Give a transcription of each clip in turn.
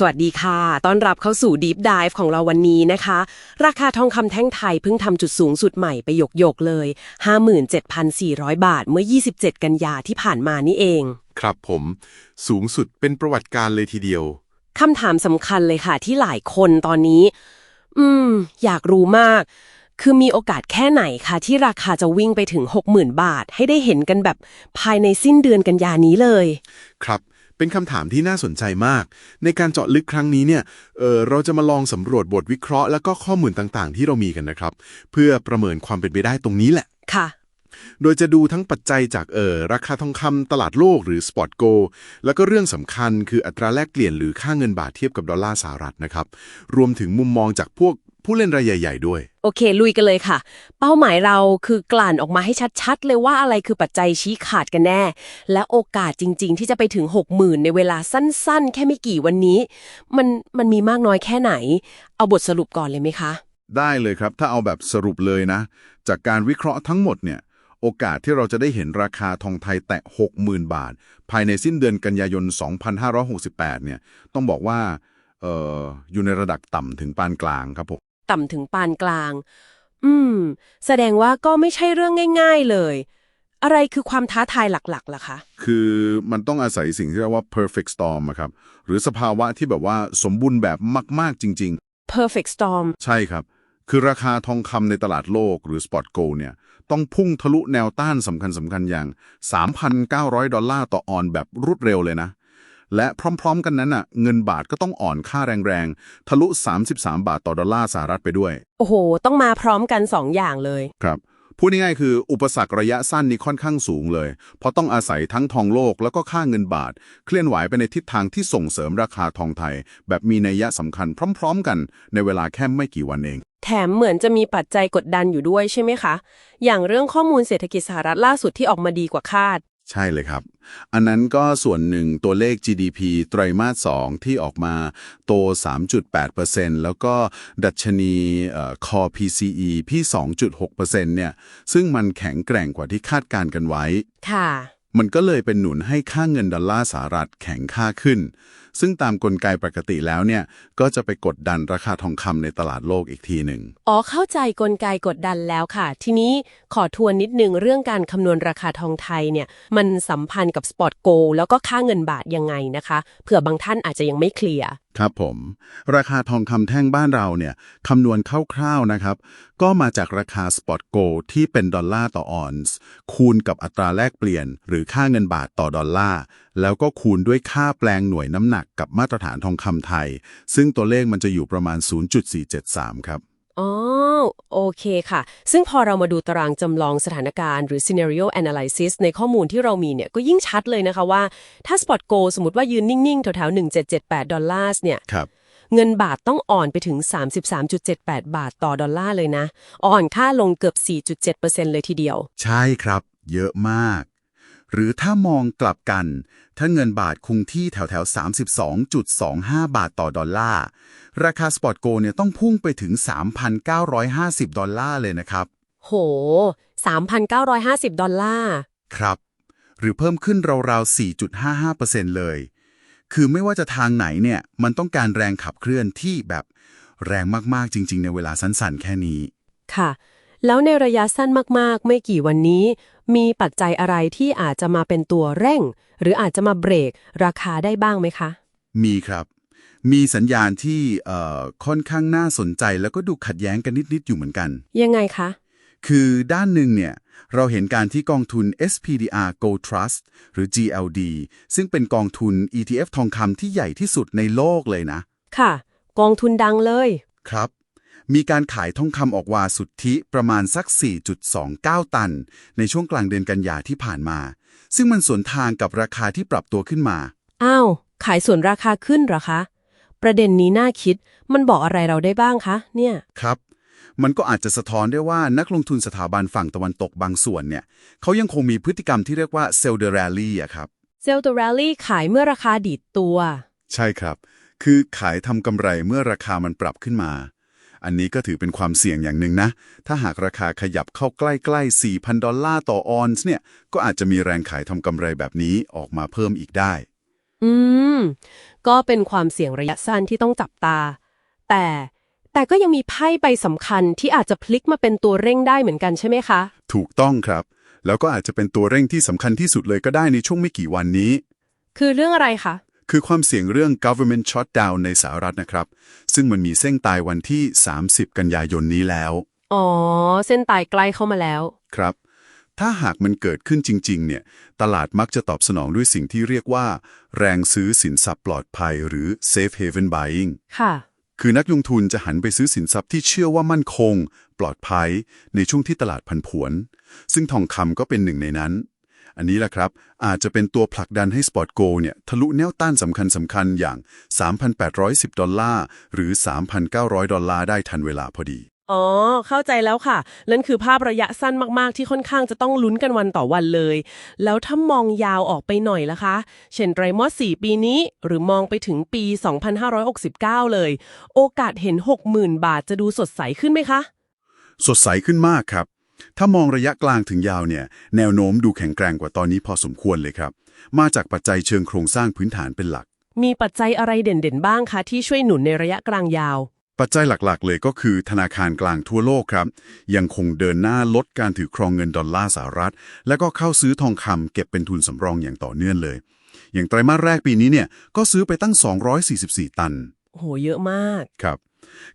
สวัสดีค่ะ ต้อนรับเข้าสู่ Deep Dive ของเราวันนี้นะคะ ราคาทองคำแท่งไทยเพิ่งทำจุดสูงสุดใหม่ไปหยกๆเลย 57,400 บาทเมื่อ 27 กันยาที่ผ่านมานี่เอง ครับผม สูงสุดเป็นประวัติการเลยทีเดียว คำถามสำคัญเลยค่ะ ที่หลายคนตอนนี้ อืม อยากรู้มาก คือมีโอกาสแค่ไหนคะที่ราคาจะวิ่งไปถึง 60,000 บาท ให้ได้เห็นกันแบบภายในสิ้นเดือนกันยานี้เลย ครับ เป็นคำถามที่น่าสนใจมาก ในการเจาะลึกครั้งนี้เนี่ยเออเราจะมาลองสำรวจบทวิเคราะห์แล้วก็ข้อมูลต่างๆ ที่เรามีกันนะครับ เพื่อประเมินความเป็นไปได้ตรงนี้แหละค่ะโดยจะดูทั้งปัจจัยจากเออราคาทองคำตลาดโลกหรือสปอตโกแล้วก็เรื่องสำคัญคืออัตราแลกเปลี่ยนหรือค่าเงินบาทเทียบกับดอลลาร์สหรัฐนะครับ รวมถึงมุมมองจากพวก ผู้เล่นรายใหญ่ ๆ ด้วย โอเค ลุยกันเลยค่ะ เป้าหมายเราคือกลั่นออกมาให้ชัดๆ เลยว่าอะไรคือปัจจัยชี้ขาดกันแน่ และโอกาสจริง ๆ ที่จะไปถึง 60,000 ในเวลาสั้นๆ แค่ไม่กี่วันนี้ มันมันมีมากน้อยแค่ไหน เอาบทสรุปก่อนเลยไหมคะ ได้เลยครับ ถ้าเอาแบบสรุปเลยนะ จากการวิเคราะห์ทั้งหมดเนี่ย โอกาสที่เราจะได้เห็นราคาทองไทยแตะ 60,000 บาท ภายในสิ้นเดือนกันยายน 2568 เนี่ย ต้องบอกว่าเอ่ออยู่ในระดับต่ำถึงปานกลางครับผม ต่ำถึงปานกลาง อืม แสดงว่าก็ไม่ใช่เรื่องง่าย ๆเลย อะไรคือความท้าทายหลักๆล่ะคะ คือมันต้องอาศัยสิ่งที่เรียกว่า perfect storm อะครับ หรือสภาวะที่แบบว่าสมบูรณ์แบบมาก ๆ จริง perfect storm ๆ ใช่ครับ คือราคาทองคำในตลาดโลกหรือ spot gold เนี่ย ต้องพุ่งทะลุแนวต้านสำคัญสำคัญอย่าง 3,900 ดอลลาร์ต่อออนแบบรวดเร็วเลยนะ และพร้อม ๆ กันนั้นอะ เงินบาทก็ต้องอ่อนค่าแรงๆ ทะลุ 33 บาทต่อดอลลาร์สหรัฐไปด้วย โอ้โห ต้องมาพร้อมกันสองอย่างเลย ครับพูดง่ายๆคืออุปสรรคระยะสั้นนี้ค่อนข้างสูงเลย เพราะต้องอาศัยทั้งทองโลกแล้วก็ค่าเงินบาท เคลื่อนไหวไปในทิศทางที่ส่งเสริมราคาทองไทย แบบมีนัยยะสำคัญพร้อม ๆ กันในเวลาแค่ไม่กี่วันเอง แถมเหมือนจะมีปัจจัยกดดันอยู่ด้วยใช่ไหมคะ อย่างเรื่องข้อมูลเศรษฐกิจสหรัฐล่าสุดที่ออกมาดีกว่าคาด ใช่เลยครับ อันนั้นก็ส่วนหนึ่งตัวเลข GDP ไตรมาส 2 ที่ออกมาโต 3.8%แล้วก็ดัชนีเอ่อ Core PCE พี่ 2.6%เนี่ย ซึ่งมันแข็งแกร่งกว่าที่คาดการณ์กันไว้ ค่ะ มันก็เลยเป็นหนุนให้ค่าเงินดอลลาร์สหรัฐแข็งค่าขึ้น ซึ่งตามกลไกปกติแล้วเนี่ย ก็จะไปกดดันราคาทองคำในตลาดโลกอีกทีหนึ่ง อ๋อเข้าใจกลไกกดดันแล้วค่ะ ทีนี้ขอทวนนิดนึงเรื่องการคำนวณราคาทองไทยเนี่ย มันสัมพันธ์กับสปอตโกแล้วก็ค่าเงินบาทยังไงนะคะ เผื่อบางท่านอาจจะยังไม่เคลียร์ ครับผม ราคาทองคำแท่งบ้านเราเนี่ยคำนวณคร่าวๆนะครับ ก็มาจากราคาสปอตโกที่เป็นดอลลาร์ต่อออนซ์คูณกับอัตราแลกเปลี่ยน หรือค่าเงินบาทต่อดอลลาร์แล้วก็คูณด้วยค่าแปลงหน่วยน้ำหนักกับมาตรฐานทองคำไทย ซึ่งตัวเลขมันจะอยู่ประมาณ 0.473 ครับ อ๋อ โอเคค่ะ ซึ่งพอเรามาดูตารางจำลองสถานการณ์หรือ scenario analysis ในข้อมูลที่เรามีเนี่ย ก็ยิ่งชัดเลยนะคะว่า ถ้า spot go สมมติว่ายืนนิ่ง ๆ แถวๆ 1778 ดอลลาร์เนี่ยครับเงินบาทต้องอ่อนไปถึง 33.78 บาทต่อดอลลาร์เลยนะ อ่อนค่าลงเกือบ 4.7%เลยทีเดียว ใช่ครับ เยอะมาก หรือถ้ามองกลับกัน ถ้าเงินบาทคงที่แถวแถวๆ32.25 บาทต่อดอลลาร์ ราคาสปอตโกเนี่ยต้องพุ่งไปถึง 3,950 ดอลลาร์เลยนะครับ โห 3,950 ดอลลาร์ ครับ หรือเพิ่มขึ้นราวๆ 4.55%เลย คือไม่ว่าจะทางไหนเนี่ย มันต้องการแรงขับเคลื่อนที่แบบแรงมาก ๆ จริง ๆ ในเวลาสั้น ๆ แค่นี้ ค่ะ แล้วในระยะสั้นมาก ๆ ไม่กี่วันนี้ มีปัจจัยอะไรที่อาจจะมาเป็นตัวเร่ง หรืออาจจะมาเบรกราคาได้บ้างไหมคะ มีครับ มีสัญญาณที่เอ่อค่อนข้างน่าสนใจแล้วก็ดูขัดแย้งกันนิด ๆ อยู่เหมือนกัน ยังไงคะ คือด้านหนึ่งเนี่ย เราเห็นการที่กองทุน SPDR Gold Trust หรือ GLD ซึ่งเป็นกองทุน ETF ทองคำที่ใหญ่ที่สุดในโลกเลยนะ ค่ะ กองทุนดังเลย ครับ มีการขายทองคำออกวาสุทธิประมาณสัก 4.29 ตัน ในช่วงกลางเดือนกันยาที่ผ่านมา ซึ่งมันสวนทางกับราคาที่ปรับตัวขึ้นมา อ้าว ขายส่วนราคาขึ้นเหรอคะ ประเด็นนี้น่าคิด มันบอกอะไรเราได้บ้างคะ เนี่ย ครับ มันก็อาจจะสะท้อนได้ว่านักลงทุนสถาบันฝั่งตะวันตกบางส่วนเนี่ยเขายังคงมีพฤติกรรมที่เรียกว่าเซลเดอร์รลลี่อะครับ เซลตัวแรลลี่ขายเมื่อราคาดีดตัว ใช่ครับ คือขายทำกำไรเมื่อราคามันปรับขึ้นมา อันนี้ก็ถือเป็นความเสี่ยงอย่างหนึ่งนะ ถ้าหากราคาขยับเข้าใกล้ๆ 4,000 ดอลลาร์ต่อออนซ์เนี่ย ก็อาจจะมีแรงขายทำกำไรแบบนี้ออกมาเพิ่มอีกได้ อืม ก็เป็นความเสี่ยงระยะสั้นที่ต้องจับตา แต่แต่ก็ยังมีไพ่ใบสำคัญที่อาจจะพลิกมาเป็นตัวเร่งได้เหมือนกันใช่ไหมคะ ถูกต้องครับ แล้วก็อาจจะเป็นตัวเร่งที่สำคัญที่สุดเลยก็ได้ในช่วงไม่กี่วันนี้ คือเรื่องอะไรคะ คือความเสี่ยงเรื่อง government shutdown ในสหรัฐนะครับ ซึ่งมันมีเส้นตายวันที่ 30 กันยายนนี้แล้ว อ๋อ เส้นตายใกล้เข้ามาแล้ว ครับ ถ้าหากมันเกิดขึ้นจริง ๆ เนี่ย ตลาดมักจะตอบสนองด้วยสิ่งที่เรียกว่า แรงซื้อสินทรัพย์ปลอดภัยหรือ safe haven buying ค่ะ คือนักลงทุนจะหันไปซื้อสินทรัพย์ที่เชื่อว่ามั่นคง ปลอดภัย ในช่วงที่ตลาดผันผวน ซึ่งทองคำก็เป็นหนึ่งในนั้น อันนี้แหละครับ อาจจะเป็นตัวผลักดันให้สปอตโกเนี่ยทะลุแนวต้านสำคัญสำคัญอย่าง 3,810 ดอลลาร์ หรือ 3,900 ดอลลาร์ได้ทันเวลาพอดี อ๋อ เข้าใจแล้วค่ะ นั่นคือภาพระยะสั้นมากๆ ที่ค่อนข้างจะต้องลุ้นกันวันต่อวันเลย แล้วถ้ามองยาวออกไปหน่อยล่ะคะ เช่นไตรมาส4ปีนี้ หรือมองไปถึงปี 2569 เลย โอกาสเห็น 60,000 บาทจะดูสดใสขึ้นไหมคะ สดใสขึ้นมากครับ ถ้ามองระยะกลางถึงยาวเนี่ยแนวโน้มดูแข็งแกร่งกว่าตอนนี้พอสมควรเลยครับ มาจากปัจจัยเชิงโครงสร้างพื้นฐานเป็นหลัก มีปัจจัยอะไรเด่นๆบ้างคะที่ช่วยหนุนในระยะกลางยาว ปัจจัยหลักๆ เลยก็คือธนาคารกลางทั่วโลกครับ ยังคงเดินหน้าลดการถือครองเงินดอลลาร์สหรัฐ แล้วก็เข้าซื้อทองคำเก็บเป็นทุนสำรองอย่างต่อเนื่องเลย อย่างไตรมาสแรกปีนี้เนี่ยก็ซื้อไปตั้ง 244 ตันโอ้โหเยอะมาก ครับ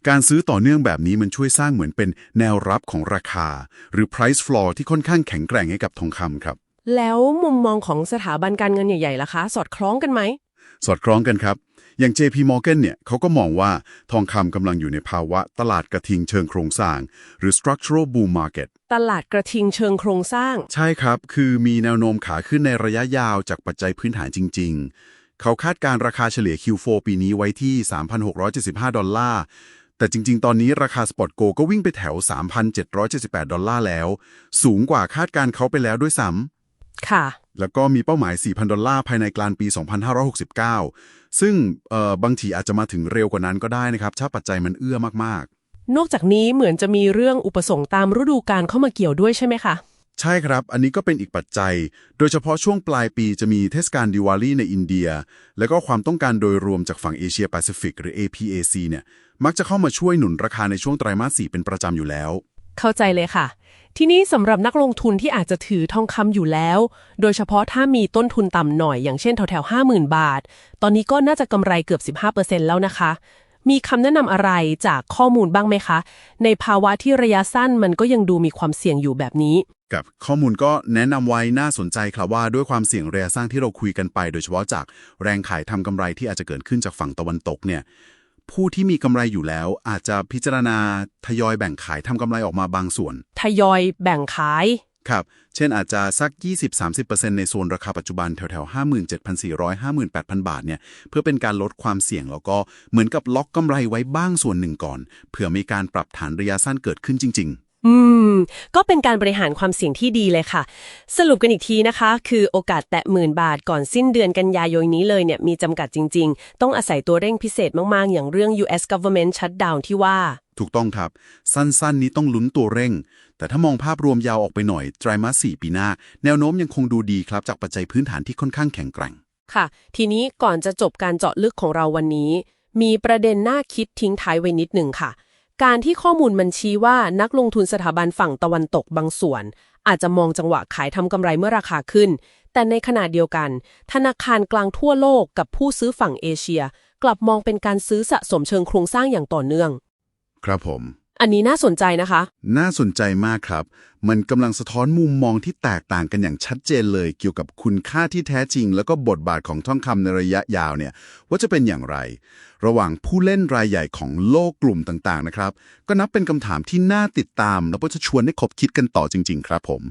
การซื้อต่อเนื่องแบบนี้มันช่วยสร้างเหมือนเป็นแนวรับของราคา หรือ price floor ที่ค่อนข้างแข็งแกร่งให้กับทองคำครับ แล้วมุมมองของสถาบันการเงินใหญ่ๆล่ะคะ สอดคล้องกันไหม สอดคล้องกันครับ อย่าง JP Morgan เนี่ยเขาก็มองว่าทองคำกำลังอยู่ในภาวะตลาดกระทิงเชิงโครงสร้าง หรือ structural bull market ตลาดกระทิงเชิงโครงสร้าง ใช่ครับ คือมีแนวโน้มขาขึ้นในระยะยาวจากปัจจัยพื้นฐานจริงๆ เขาคาดการราคาเฉลี่ย Q4 ปีนี้ไว้ที่ 3,675 ดอลลาร์ แต่จริง ๆ ตอนนี้ราคาสปอตโกก็วิ่งไปแถว 3,778 ดอลลาร์แล้ว สูงกว่าคาดการเขาไปแล้วด้วยซ้ำค่ะ แล้วก็มีเป้าหมาย 4,000 ดอลลาร์ภายในกลางปี 2569 ซึ่งเอ่อบางทีอาจจะมาถึงเร็วกว่านั้นก็ได้นะครับถ้าปัจจัยมันเอื้อมากนอกจากนี้เหมือนจะมีเรื่องอุปสงค์ตามฤดูกาลเข้ามาเกี่ยวด้วยใช่ไหมคะๆ ใช่ครับ อันนี้ก็เป็นอีกปัจจัย โดยเฉพาะช่วงปลายปีจะมีเทศกาลดิวาลีในอินเดีย แล้วก็ความต้องการโดยรวมจากฝั่งเอเชียแปซิฟิกหรือ APAC เนี่ยมักจะเข้ามาช่วยหนุนราคาในช่วงไตรมาส4เป็นประจำอยู่แล้ว เข้าใจเลยค่ะ ทีนี้สำหรับนักลงทุนที่อาจจะถือทองคำอยู่แล้ว โดยเฉพาะถ้ามีต้นทุนต่ำหน่อยอย่างเช่นแถวๆ50,000บาท ตอนนี้ก็น่าจะกำไรเกือบ 15%แล้วนะคะ มีคำแนะนำอะไรจากข้อมูลบ้างไหมคะ ในภาวะที่ระยะสั้นมันก็ยังดูมีความเสี่ยงอยู่แบบนี้ กับข้อมูลก็แนะนำไว้น่าสนใจครับว่าด้วยความเสี่ยงระยะสร้างที่เราคุยกันไป โดยเฉพาะจากแรงขายทำกำไรที่อาจจะเกิดขึ้นจากฝั่งตะวันตกเนี่ยผู้ที่มีกำไรอยู่แล้วอาจจะพิจารณาทยอยแบ่งขายทำกำไรออกมาบางส่วน ทยอยแบ่งขาย ครับ เช่นอาจจะสัก 20-30%ในโซนราคาปัจจุบันแถวๆ 57,400 58,000 บาทเนี่ย เพื่อเป็นการลดความเสี่ยงแล้วก็เหมือนกับล็อกกำไรไว้บ้างส่วนหนึ่งก่อน เผื่อมีการปรับฐานระยะสั้นเกิดขึ้นจริงอืม ก็เป็นการบริหารความเสี่ยงที่ดีเลยค่ะ สรุปกันอีกทีนะคะ คือโอกาสแตะหมื่นบาทก่อนสิ้นเดือนกันยายนนี้เลยเนี่ยมีจำกัดจริง ๆ ต้องอาศัยตัวเร่งพิเศษมากๆ อย่างเรื่อง US government shutdown ที่ว่า ถูกต้องครับ สั้นๆ นี้ต้องลุ้นตัวเร่ง แต่ถ้ามองภาพรวมยาวออกไปหน่อยไตรมาส4ปีหน้า แนวโน้มยังคงดูดีครับ จากปัจจัยพื้นฐานที่ค่อนข้างแข็งแกร่ง ค่ะ ทีนี้ก่อนจะจบการเจาะลึกของเราวันนี้ มีประเด็นน่าคิดทิ้งท้ายไว้นิดหนึ่งค่ะ การที่ข้อมูลมันชี้ว่านักลงทุนสถาบันฝั่งตะวันตกบางส่วน อาจจะมองจังหวะขายทำกำไรเมื่อราคาขึ้น แต่ในขณะเดียวกัน ธนาคารกลางทั่วโลกกับผู้ซื้อฝั่งเอเชีย กลับมองเป็นการซื้อสะสมเชิงโครงสร้างอย่างต่อเนื่อง ครับผม อันนี้น่าสนใจนะคะ น่าสนใจมากครับ มันกำลังสะท้อนมุมมองที่แตกต่างกันอย่างชัดเจนเลย เกี่ยวกับคุณค่าที่แท้จริง แล้วก็บทบาทของทองคำในระยะยาวเนี่ย ว่าจะเป็นอย่างไร ระหว่างผู้เล่นรายใหญ่ของโลกกลุ่มต่างๆนะครับ ก็นับเป็นคำถามที่น่าติดตาม แล้วก็จะชวนให้คบคิดกันต่อจริง ๆ ครับผม